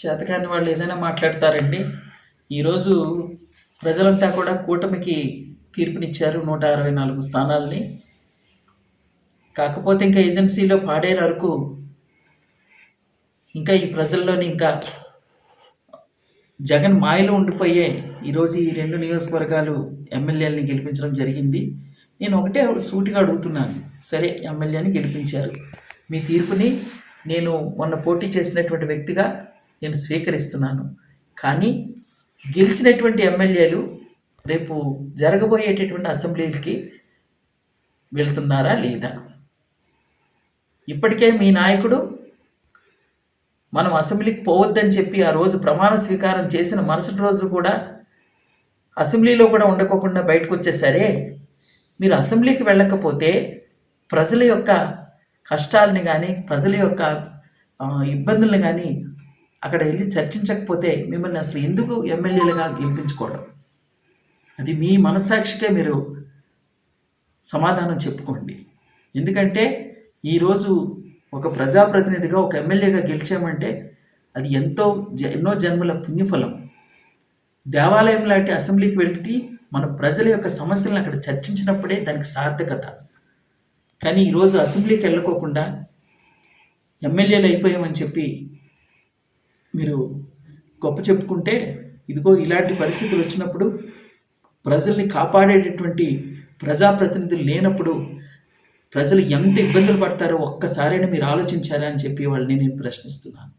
చేతకాని వాళ్ళు ఏదైనా మాట్లాడతారండి. ఈరోజు ప్రజలంతా కూడా కూటమికి తీర్పునిచ్చారు నూట అరవై నాలుగు స్థానాల్ని. కాకపోతే ఇంకా ఏజెన్సీలో పాడేరు వరకు ఇంకా ఈ ప్రజల్లోని ఇంకా జగన్ మాయలో ఉండిపోయే ఈరోజు ఈ రెండు నియోజకవర్గాలు ఎమ్మెల్యేలని గెలిపించడం జరిగింది. నేను ఒకటే సూటిగా అడుగుతున్నాను. సరే ఎమ్మెల్యేని గెలిపించారు. మీ తీర్పుని నేను మొన్న పోటీ చేసినటువంటి వ్యక్తిగా నేను స్వీకరిస్తున్నాను. కానీ గెలిచినటువంటి ఎమ్మెల్యేలు రేపు జరగబోయేటటువంటి అసెంబ్లీలకి వెళ్తున్నారా లేదా? ఇప్పటికే మీ నాయకుడు మనం అసెంబ్లీకి పోవద్దని చెప్పి ఆ రోజు ప్రమాణ స్వీకారం చేసిన మరుసటి రోజు కూడా అసెంబ్లీలో కూడా ఉండకోకుండా బయటకు వచ్చేసరే. మీరు అసెంబ్లీకి వెళ్ళకపోతే ప్రజల యొక్క కష్టాలని కానీ ప్రజల యొక్క ఇబ్బందులను కానీ అక్కడ వెళ్ళి చర్చించకపోతే మిమ్మల్ని అసలు ఎందుకు ఎమ్మెల్యేలుగా గెలిపించుకోవడం? అది మీ మనస్సాక్షికే మీరు సమాధానం చెప్పుకోండి. ఎందుకంటే ఈరోజు ఒక ప్రజాప్రతినిధిగా ఒక ఎమ్మెల్యేగా గెలిచామంటే అది ఎంతో జ- ఎన్నో జన్మల పుణ్యఫలం. దేవాలయం లాంటి అసెంబ్లీకి వెళ్తే మన ప్రజల యొక్క సమస్యలను అక్కడ చర్చించినప్పుడే దానికి సార్థకత. కానీ ఈరోజు అసెంబ్లీకి వెళ్ళకోకుండా ఎమ్మెల్యేలు అయిపోయామని చెప్పి మీరు గొప్ప చెప్పుకుంటే ఇదిగో ఇలాంటి పరిస్థితులు వచ్చినప్పుడు ప్రజల్ని కాపాడేటటువంటి ప్రజాప్రతినిధులు లేనప్పుడు ప్రజలు ఎంత ఇబ్బందులు పడతారో ఒక్కసారైనా మీరు ఆలోచించారా అని చెప్పి వాళ్ళని నేను ప్రశ్నిస్తున్నాను.